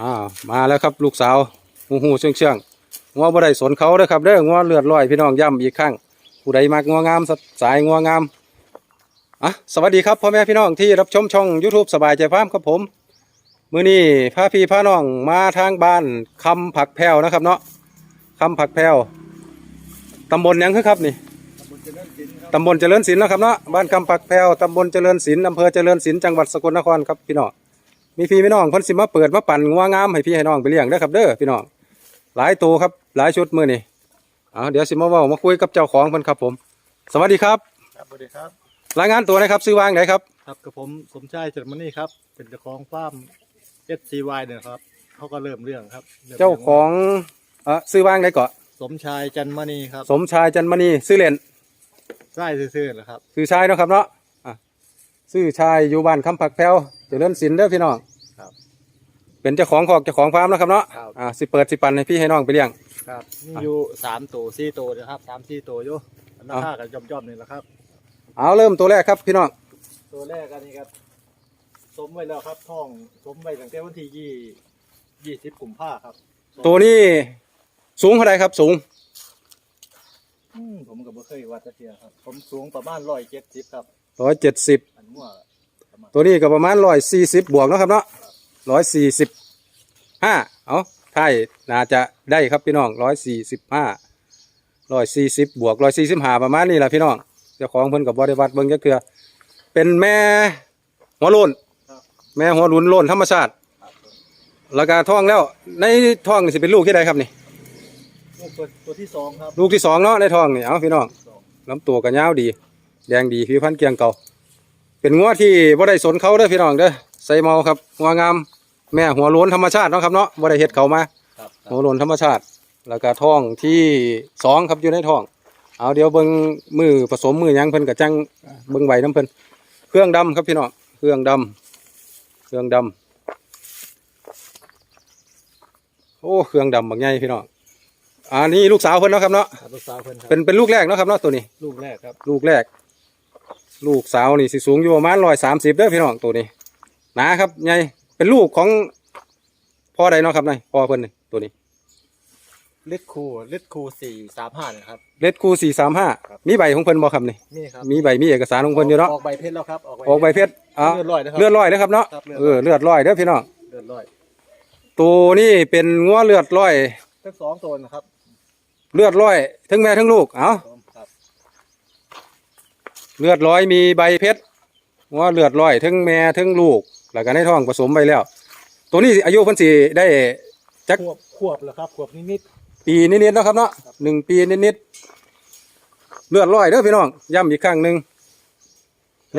อ่ามาแล้วครับลูกสาวหูหูเชื่องเชื่องงัวบ่ได้สนเขาเด้อครับเด้องัวเลือดลอยพี่น้องย้ำอีกครั้งผู้ใดมักงัวงามสายงัวงามอะสวัสดีครับพ่อแม่พี่น้องที่รับชมช่อง YouTube สบายใจฟาร์มครับผมมื้อนี้พาพี่พาน้องมาทางบ้านคำผักแพรวนะครับเนาะคำผักแพรวตำบลยังคือครับนี่ตำบลเจริญศิลป์นะครับเนาะบ้านคำปักแพรวตำบลเจริญศิลป์อำเภอเจริญศิลป์จังหวัดสกลนครครับพี่น้อง มีพี่พี่น้องเพิ่นสิมาเปิดมาปั่นงัวงามให้พี่ให้น้องไปเลี้ยงเด้อครับเด้อพี่น้องหลายตัวครับหลายชุดมื้อนี้เอาเดี๋ยวสิมาเว้ามาคุยกับเจ้าของเพิ่นครับผม สวัสดีครับครับสวัสดีครับ รายงานตัวนะครับซื้อวางไหนครับครับกับผมสมชายจัดมณีครับ เป็นเจ้าของฟาร์ม SCY เนี่ยครับเขาก็เริ่มเรื่องครับริ่มเจ้าของเอ่อซื้อวางไหนเกาะสมชายจันมณีครับสมชายจันมณีซื้อเล่นไร่ซื่อๆนะครับซื้อชายเนาะครับเนาะอะซื้อชายอยู่บ้านคำปักแพรวเจริญศิลป์เด้อพี่น้องครับ เป็นเจ้าของของเจ้าของฟาร์มเนาะครับเนาะครับ อ่าสิเปิดสิปั่นให้พี่ให้น้องไปเลี้ยง ครับนี่อยู่สามตัวสี่ตัวนะครับสามสี่ตัวอยู่ราเอาคากันย่อมๆนี่แหละครับ เอาเริ่มตัวแรกครับพี่น้องตัวแรกอันนี้ครับสมไว้แล้วครับท่องสมไว้ตั้งแต่วันที่ยี่ยี่สิบกุมภาครับตัวนี้สูงเท่าไรครับสูงอืมผมก็บ่เคยวัดจักเทียครับ ผมสูงประมาณร้อยเจ็ดสิบครับร้อยเจ็ดสิบอันมั่วประมาณตัวนี้ก็ประมาณร้อยสี่สิบบวกเนาะครับเนาะร้อยสี่สิบ ห้าเอาไทยน่าจะได้ครับพี่น้องร้อยสี่สิบห้าร้อยสี่สิบบวกร้อยสี่สิบห้าประมาณนี้แหละพี่น้องเจ้าของเพิ่นกับบริวัตเบิ่งก็คือเป็นแม่หัวโลนครับแม่หัวหลุนโลนธรรมชาติครับผมแล้วก็ท้องแล้ว ในท้องนี่สิเป็นลูกที่ใดครับนี่ลูกตัวตัวที่สองครับลูกที่สองเนาะในท้องนี่เอาพี่น้องสองลำตัวก็ยาวดี แดงดีผิวพรรณเกรียงเก่า เป็นงัวที่บ่ได้สนเขาเด้อพี่น้องเด้อใส่เมาครับงัวงาม แม่หัวโล้นธรรมชาติเนาะครับเนาะบ่ได้เฮ็ดเขามา ครับครัหับวโล้นธรรมชาติ แล้วก็ท้องที่สองครับอยู่ในท้อง เอาเดี๋ยวเบิ่งมือผสมมือหยังเพิ่นก็จังเบิ่งใบน้ำเพิ่นเครื่องดำครับพี่น้องเครื่องดำเครื่องดำโอ้เครื่องดำบางใหญ่พี่น้องอันนี้ลูกสาวเพิ่นเนาะครับเนาะครับลูกสาวเพิ่นครับเป็นเป็นลูกแรกเนาะครับเนาะตัวนี้ ลูกแรกครับลูกแรก ลูกสาวนี่สิสูงอยู่ประมาณร้อยสามสิบเด้อพี่น้องตัวนี้หนาครับใหญ่ เป็นลูกของพ่อใดเนาะครับนายพ่อเพิ่นนี่ตัวนี้เลดคูเลดคูสี่สามห้านะครับ เลดคูสี่สามห้าครับ มีใบของเพิ่นบ่ครับนี่นี่ครับมีใบมีเอกสารของเพิ่นอยู่เนาะออกใบเพชรแล้วครับ ออกใบเพชรอะเลือดลอยนะครับ เลือดลอยนะครับเนาะครับเลือดลอยเออเลือดลอยเด้อพี่น้องเลือดลอยตัวนี้เป็นงัวเลือดลอย ทั้งสองตัวนะครับเลือดลอย ทั้งแม่ทั้งลูกเอ้าครับเลือดลอยมีใบเพชรงัวเลือดลอยทั้งแม่ทั้งลูก แล้วก็ในท้องผสมไปแล้ว ตัวนี้อายุเพิ่นสิได้จักขวบขวบแล้วครับขวบนิดปีนิดๆเนาะครับเนาะหนึ่งปีนิดๆเลือดลอยเด้อพี่น้องย้ำอีกครั้งหนึ่ง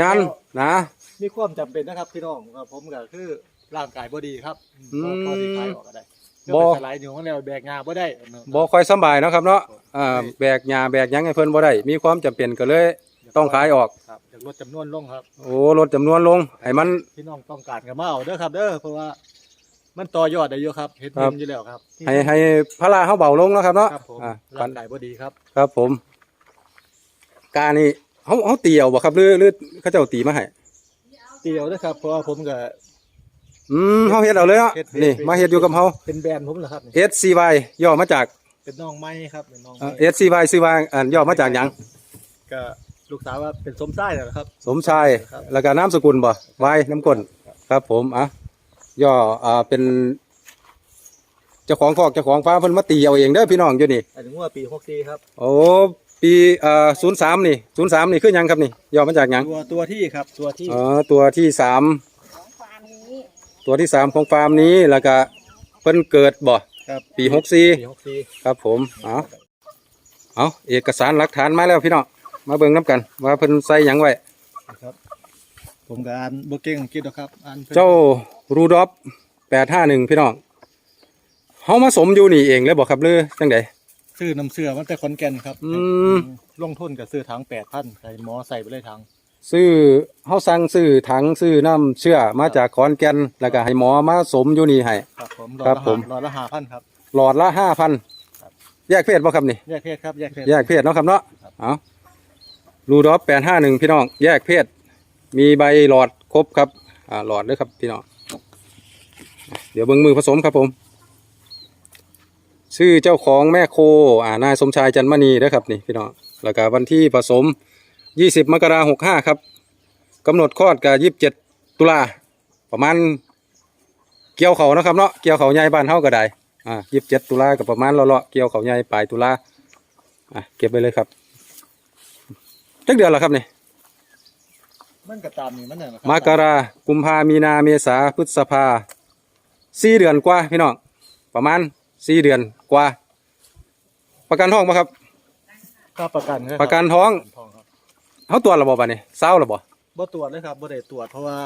งานนะๆมีความจำเป็นนะครับพี่น้องครับผมก็คือร่างกายบ่ดีครับอืมพอที่ขายออกก็ได้บ่บ่สลายอยู่ข้างแล้วแบกงาบ่ได้บ่ค่อยสำบายเนาะครับเนาะอ่าแบกหญ้าแบกหยังให้เพิ่นบ่ได้มีความจำเป็นก็เลย ต้องขายออก ครับอยากลดจำนวนลงครับ โอ้ลดจำนวนลงให้มัน พี่น้องต้องการกันมาเอาเด้อครับ เด้อเพราะว่ามันต่อยอดได้เยอะครับเฮ็ดครัเงิบนอยู่แล้วครับให้ให้พระลาเฮาเบาลงเนาะครับเนาะครับผมอ่าร่างกายบ่ดีครับครับผม กานี่เฮาเฮาตีเอาบ่ครับหรือหรือเขาเจ้าตีมาให้เตียวนะครับเพราะว่าผมก็ อืมเฮาเฮ็ดเอาเลยเนาะเฮ็ดนี่เฮ็ดมาเฮ็ดอยู่กับเฮาเป็นแบรนด์ผมเหรอครับนี่ SCY ย่อมาจากเป็นน้องไม้ครับเป็นน้องเอ่ไม้อ SCY ซื้อว่าอ่าย่อมาจากหยังก็ ลูกสาวว่าเป็นสมไส้นะครับ สมชายครับ แล้วก็นามสกุลบ่ไว้น้ำก้นครับ ผมอะย่ออ่าเป็นเจ้าของคอกเจ้าของฟาร์มเพิ่นมาตีเอาเองเด้อพี่น้องอยู่นี่อันนี้ว่าปี64ครับ โอ้ปีเอ่อศูนย์สามนี่ศูนย์สามนี่คือหยังครับนี่ย่อมาจากหยังตัวตัวที่ครับตัวที่อ๋อตัวที่สามของฟาร์มนี้ตัวที่สามของฟาร์มนี้แล้วก็เพิ่นเกิดบ่ครับปีหกสี่ปี64ครับผมเอาเอาเอกสารหลักฐานมาแล้วพี่น้อง มาเบิ่งน้ำกัน ว่าเพิ่นใส่หยังไว้นะครับ ผมก็อ่านบ่เก่งอังกฤษหรอกครับอ่านพิ่นเจ้ารูดอฟแปดห้าหนึ่งพี่น้องเฮามาสมอยู่นี่เองเลยบอกครับหรือจังไดซื้อน้ำเสื้อมันแต่ขอนแก่นครับอืม ลงทุนกับซื้อถัง8,000ใส่หมอใส่ไปเลยถังซื้อเฮาสั่งซื้อถังซื้อน้ำเชื่อมาจากขอนแก่นแล้วก็ให้หมอมาสมอยู่นี่ให้ ครับผมครับผมร้อยละห้าพันครับ หลอดละห้าพันครับแยกเพศบ่ครับนี่ แยกเพศครับแยกเพศ แยกเพศเนาะครับเนาะครับ เอา รูดอฟแปดห้าหนึ่งพี่น้อง แยกเพศ มีใบหลอดครบครับ อ่าหลอดด้วยครับพี่น้อง เดี๋ยวเบิ่งมือผสมครับผม ชื่อเจ้าของแม่โค อ่านายสมชายจันมณีเด้อครับนี่พี่น้องแล้วก็วันที่ผสม20มกราคม65ครับกำหนดคลอดกับ27ตุลาประมาณเกี่ยวเขานะครับเนาะเกี่ยวเขาใหญ่บ้านเฮาก็ได้อ่า27ตุลากับประมาณเลาะๆเกี่ยวเขาใหญ่ปลายตุลาอะเก็บไปเลยครับ จักเดือนละครับนี่มันก็ตามนี่มันน่ะนะครัมกรากุมภามีนาเมษาพฤษภาสี่เดือนกว่าพี่น้องประมาณสี่เดือนกว่า ประกันท้องปะครับ ค่าประกันคบประกันท้อง ประกันท้องครับเขาตรวจระบบอันนี้เศร้าระบบบ่ตรวจเลยครับบ่ได้ตรวจเพราะว่า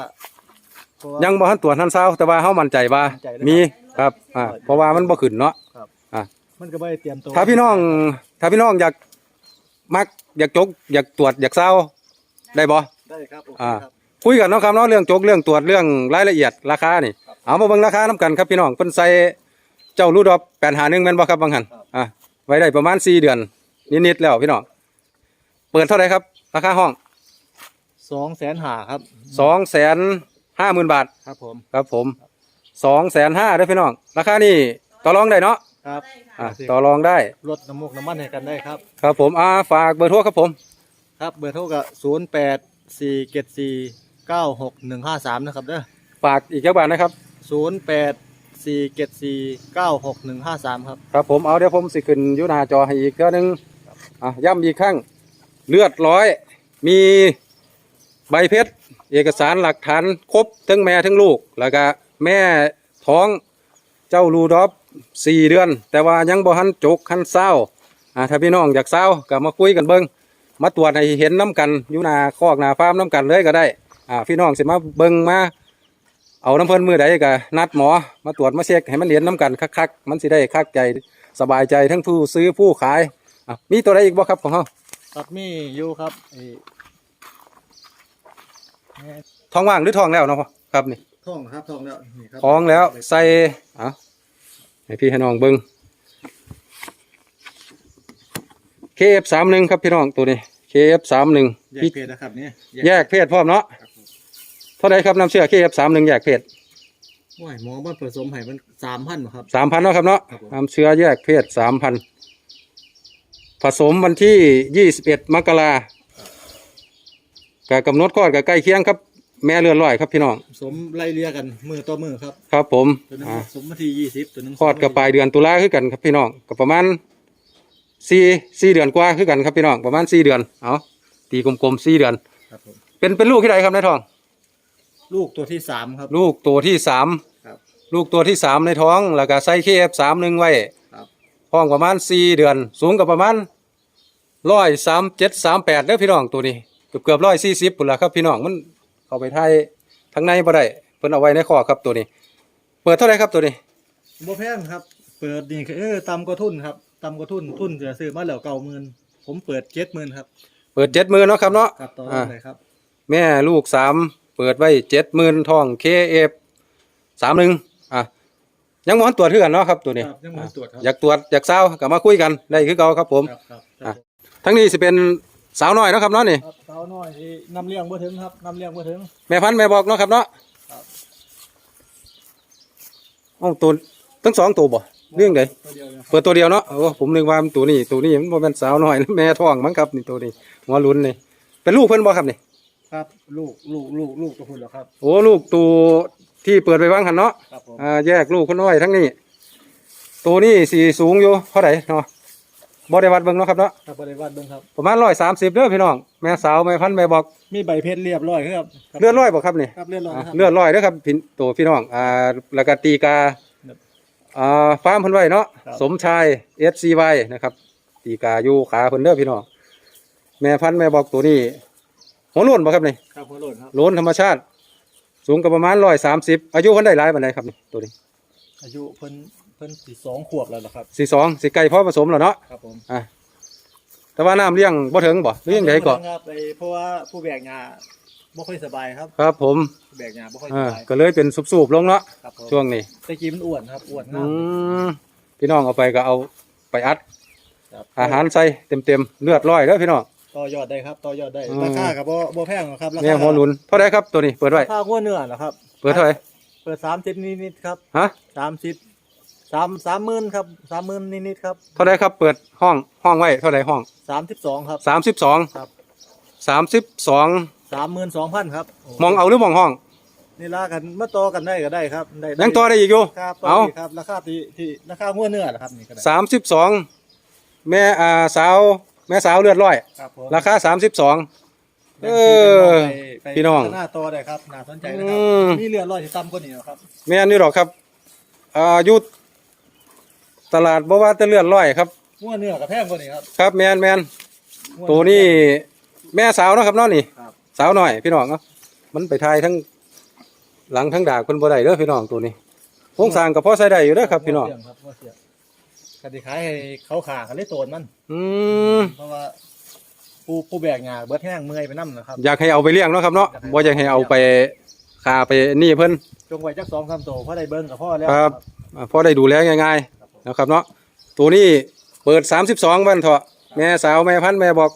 เพราะว่า ยังบ่ทันตรวจทันเศร้าแต่ว่าเขามั่นใจว่ามั่นใจเลยมีครับอ่าเพราะว่ามันบ่ขึ้นเนาะมันก็บ่ได้เตรียมตัวถ้าพี่น้องถ้าพี่น้องอยาก มักอยากจกอยากตรวจอยากเศร้าได้บ่ ได้ครับโอเคอ่า ครับ คุยกันเนาะครับเนาะเรื่องจกเรื่องตรวจเรื่องรายละเอียดราคานี่ครับเอามาเบิ่งราคาน้กันครับพี่น้องเพิ่นใส่เจ้ารูดอบแปดหาหนึ่งแม่นบ่ครับบางหันครับ อะไว้ได้ประมาณสี่เดือนนิดๆแล้วพี่น้องเปิดเท่าไหร่ครับ ราคาห้องสองแสนหาครับ สองแสนห้าหมื่นบาทครับผม ครับผมสองแสนห้าได้อพี่น้องราคานี่ต่อรองได้เนาะ ครับ อะต่อรองได้ ลดน้ำมูกน้ำมันให้กันได้ครับ ครับผมอ่าฝากเบอร์โทรครับผม ครับเบอร์โทรก็ศูนย์แปดสี่เจ็ดสี่เก้าหกหนึ่งห้าสามนะครับเด้อฝากอีกเจ้าบาทนะครับ ศูนย์แปดสี่เจ็ดสี่เก้าหกหนึ่งห้าสามครับ ครับผมเอาเดี๋ยวผมสิขึ้นอยุหนาจอให้อีกเท่านึงอะย้ำอีกครั้งเลือดร้อย มีใบเพชรเอกสารหลักฐานครบทั้งแม่ทั้งลูก แล้วก็แม่ท้องเจ้าลูดอฟ สี่เดือน แต่ว่ายังบ่หันจกหันเศร้าอะถ้าพี่น้องอยากเศร้าก็มาคุยกันเบิงมาตรวจให้เห็นน้ำกันอยู่หนาคอกหนาฟาร์มน้ำกันเลยก็ได้อ่าพี่น้องสิมาเบิงมาเอาน้ำเพิ่นมือใดก็นัดหมอมาตรวจมาเช็คให้มันเห็นน้ำกันคักๆมันสิได้คักใจสบายใจทั้งผู้ซื้อผู้ขายอะมีตัวใดอีกบ่ครับของเฮาครับมีอยู่ครับไอ้ท้องว่างหรือท้องแล้วเนาะครับนี่ท่องครับท่องแล้วนี่ครับท้องแล้วใส่เอา ให้พี่ให้น้องเบิ่ง KF31 ครับพี่น้องตัวนี้ KF31 แยกพี่เพศนะครับนี่แยกเพศพร้อมเนาะครับผมเท่าใดครับน้ำเชื่อ KF31 แยกเพศโอ้ยหมอมันผสมให้มันสามพันครับสามพันเนาะครับเนาะครับผมน้ำเชื้อแยกเพศสามพันผสมวันที่ยี่สิบเอ็ดมกรากับกำหนดคลอดกับใกล้เคียงครับ แม่เลือนลอยครับพี่น้องผสมไล่เลี่ยกันมือต่อมือครับครับ ผมตัวหนึงอ่าผสมมาที่ยี่สิบตัวหนึงคลอดกับปลายเดือนตุลาคือกันครับพี่น้องกับประมาณสี่สี่เดือนกว่าคือกันครับพี่น้องประมาณสี่เดือนเอาตีกลมๆสี่เดือน ครับผมเป็นเป็นลูกที่ใดครับในท้อง ลูกตัวที่สามครับ ลูกตัวที่สามครับลูกตัวที่สามในท้องแล้วก็ใส่เคฟสามหนึ่งไว้ครับ ท้องประมาณสี่เดือน สูงกับประมาณร้อยสามเจ็ดสามแปดเด้อพี่น้องตัวนี้เกือบเกือบร้อยสี่สิบปุ่นละครับพี่น้องมัน เข้าไปไทยทั้งในบ่ได้เพิ่นเอาไว้ในคอครับตัวนี้ เปิดเท่าไหรครับตัวนี้บ่แพงครับ เปิดนี่คือเออต่ำกว่าทุนครับต่ำกว่าทุนทุนจะซื้อมาแล้วเก้าหมื่นผมเปิดเจ็ดหมื่นครับเปิดเจ็ดหมื่นเนาะครับเนาะครับต่อรอ่าองเลยครับ แม่ลูกสามเปิดไว้เจ็ดหมื่นทองเคเอฟสามหนึ่งอะยังมอนตรวจเพื่อกันเนาะครับตัวนี้ครับยังไม่ตรวจครับ อยากตรวจอยากเศร้าก็มาคุยกันได้คือเก่าครับผม ครับครับอะทั้งนี้สิเป็น สาวน้อยเนาะครับเนาะนี่ครับสาวน้อยที่นำเลี้ยงบ่ถึงครับนำเลี้ยงบ่ถึงแม่พันธุ์แม่บอกเนาะครับเนาะครับเอ้าตัวทั้งสองตัวบ่เรื่องใดตัวเดียวนะครับเปิดตัวเดียวเนาะโอ้ผมนึกว่ามันตัวนี้ตัวนี้มันบ่เป็นสาวน้อยแม่ท้องมั้งครับนี่ตัวนี้หัวลุ้นนี่เป็นลูกเพิ่นบ่ครับนี่ครับ ลูกลูกลูกลูกตัวคุณเหรอครับ โอ้ลูกตัวที่เปิดไปวางหันเนาะครับผมอ่าแยกลูกคนน้อยทั้งนี้ตัวนี้สีสูงอยู่เท่าไหร่เนาะ บ่ได้วัดเบิ่งเนาะครับเนาะครับบริวารเบิ่งครับ ประมาณร้อยสามสิบเด้อพี่น้องแม่สาวแม่พันธุ์แม่บอกมีใบเพชรเรียบร้อยครับครับเลือดร้อยบ่ครับนี่ ครับเลือดร้อยอ่าครับ เลือดร้อยเด้อครับพี่ตัวพี่น้องอ่าแล้วก็ตีกาครับอ่าฟาร์มเพิ่นไว้เนาะครับ สมชาย SCY นะครับ ตีกาอยู่ขาเพิ่นเด้อพี่น้องแม่พันธุ์แม่บอกตัวนี้หัวโล้นบ่ครับนี่ครับหัวโหลดครับ โล้นธรรมชาติ สูงกับประมาณร้อยสามสิบอายุเพิ่นได้หลายปานใดครับนี่ตัวนี้อายุเพิ่นเพิ่นสิสองขวบแล้วเหรอครับ สี่สองสี่ไก่พ่อผสมแล้วเนาะครับผมอะแต่ว่าน้ำเลี้ยงบ่ถึงบ่หรือยังไงก็ครับไอ้เพราะว่าผู้แบกงาบ่ค่อยสบายครับ ครับผมผู้แบกงาบ่ค่อยสอ่าบายก็เลยเป็นสูบๆลงเนาะครับผมช่วงนี้ตะกี้มันอ้วนครับอ้วนอืมากมพี่น้องเอาไปก็เอาไปอัด ครับอาหารใส่เต็มๆเลือดร้อยเด้อพี่น้อง ต่อยอดได้ครับต่อยอดได้อืม ราคากับบ่บ่แพงหรอกครับราคาแม่หัวหลุนเท่าไรครับตัวนี้เปิดไว้ราคาหัวเนื้อเหรอครับ เปิดเท่าไหร่เปิดสามสิบนิดๆครับฮะสามสิบ สามสามหมื่นครับสามหมื่นนิดๆครับเท่าไรครับเปิดห้องห้องไว้เท่าไรห้องสามสิบสองครับสามสิบสองครับสามสิบสองสามหมื่นสองพันครับโมองเอาหรือมองห้องนี่ลากันมาต่อกันได้ก็ได้ครับได้ยังต่อได้อีกอยู่ครับต่อเอาอีกครับราคาที่ที่ราคางัวเนื้อนะครับนี่ก็ได้สามสิบสองแม่อ่าสาวแม่สาวเลือดร้อยครับผมราคาสามสิบสองเออไปพี่น้องหน้าต่อได้ครับน่าสนใจนะครัอืมมีเรือลอยที่ต่ำกว่านี้นะครับแม่นนี่หรอกครับอ่าอยู่ ตลาดบ่ว่าแต่เลือดร้อยครับงัวเนื้อกับแพงกว่านี้ครับครับแมนแมนงัตัวนี้แม่สาวเนาะครับเนาะนี่ ครับสาวหน่อยพี่น้องเนาะมันไปทายทั้งหลังทั้งดากเพิ่นบ่ได้เด้อพี่น้องตัวนี้โครงสร้างก็พอใช้ได้อยู่เด้อครับพี่น้องงัวเสี่ยครับงัวเสี่ยงคดีขายให้เขาขากันเลยโตนมันอืมเพราะว่าผู้ผู้แบกงาเบิดแห้งเมื่อยไปน้ำนะครับ อยากให้เอาไปเลี้ยงเนาะครับเนาะบ่อยากให้เอาไปคาไปนี่เพิ่นจงไว้จักสองสามโตเพราะได้เบิ้งกับพ่อแล้วครับอ่าพอได้ดูแลง่ายๆ นะครับเนาะตัวนี้เปิด 32วันเถอะแม่สาวแม่พันธุ์แม่บอก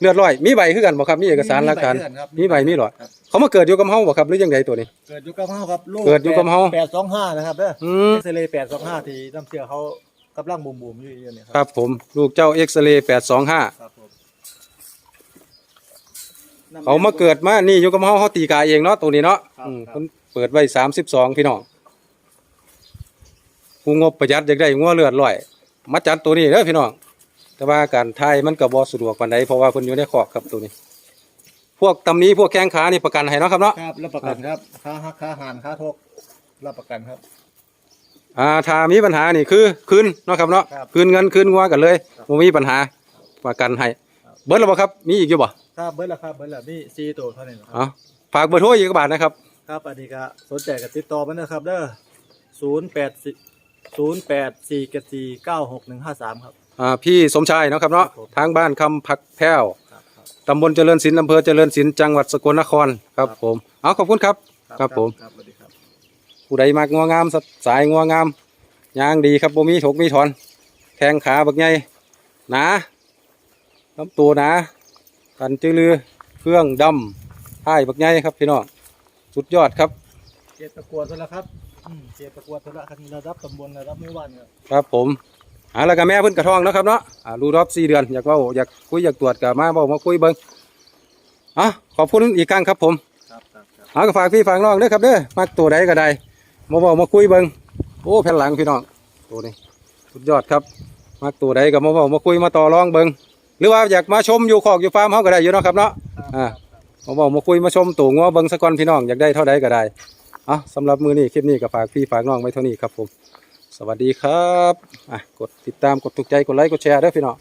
เลือดร้อย มีใบคือกันบ่ครับมีเอกสารหลักฐานมีใบมีหลอดครับเขามาเกิดอยู่กับเฮาบ่ครับหรือยังไงตัวนี้ เกิดอยู่กับเฮาครับลูกเกิดอยู่กับเฮาแปดสองห้านะครับเด้ออืมเอ็กซเรย์แปดสองห้าที่น้ำเชื่อเขากำลังบูมบูมๆอยู่อยู่เนี่ยคครับรับผมลูกเจ้าเอ็กซเรย์825ครับผมเขามาเกิดมานี่อยู่กับเฮาเฮาตีกาเองเนาะตัวนี้เนาะครับอืมครับเพิ่นเปิดไว้32พี่น้อง ผู้งบประหยัดอยากได้งัวเลือดร้อยมาจัดตัวนี้เด้อพี่น้อง แต่ว่าการทายมันก็บ่สะดวกปานใดเพราะว่าเพิ่นอยู่ในคอกครับตัวนี้ พวกตำหนี้พวกแข้งขานี่ประกันให้เนาะครับเนาะครับรับประกันครับค่าหักค่าหานค่าทกรับประกันครับอ่าถ้ามีปัญหานี่คือคืนเนาะครับเนาะครับคืนเงินคืนงัวกันเลยครับบ่มีปัญหาประกันให้ครับ เบิดแล้วบ่ครับมีอีกอยู่บ่ครับเบิร์ดละครับเบิร์ดละนี่ซีตัวเท่านี้นะครับอ๋อฝากเบอร์โทรอีกกบาทนะครับครับอันนี้ก็สนใจกับติดต่อมาเนอะครับเด้อศูนย์แปดสี่ ศูนย์แปดสี่เจ็ดสี่เก้าหกหนึ่งห้าสามครับ อ่าพี่สมชายเนาะครับเนาะครับผม ทางบ้านคำพักแพ้วครับครับ ตำบลเจริญศิลป์อำเภอเจริญศิลป์จังหวัดสกลนครครับครับผมเอาขอบคุณครับ ครับผม ครับสวัสดีครับ ผู้ใดมักงัวงามสายงัวงามยางดีครับบ่มีถกมีถอนแข้งขาบักใหญ่หนาลำตัวหนากันจือลือเครื่องดำท้ายบักใหญ่ครับพี่น้องสุดยอดครับเกียรติตะกวดตัวละครับอืม เกียรติตะกวดตัวละครับระดับตำบลระดับหมู่บ้านครับครับผมอ่าแล้วก็แม่เพิ่นกระทองเนาะครับเนาะอ่ารูรอบสี่เดือนอยากเว่าอยากคุยอยากตรวจกับมาบอกมาคุยเบิ่งอะขอบคุณอีกครั้งครับผมครับครับครับเอาก็ฝากพี่ฝากน้องเด้อครับเด้อมักตัวใดก็ได้มาบอกมาคุยเบิ่งโอ้แผ่นหลังพี่น้องตัวนี้สุดยอดครับมักตัวใดก็มาบอกมาคุยมาต่อรองเบิ่งหรือว่าอยากมาชมอยู่คอกอยู่ฟาร์มเฮาก็ได้อยู่เนาะครับเนาะอ่ามาบอกมาคุยมาชมตัวงัวเบิ่งสักก่อนพี่น้องอยากได้เท่าใดก็ได้ อะสำหรับมือนี้คลิปนี้ก็ฝากพี่ฝากน้องไว้เท่านี้ครับผม สวัสดีครับอะกดติดตามกดถูกใจกดไลค์กดแชร์ด้อพี่น้อง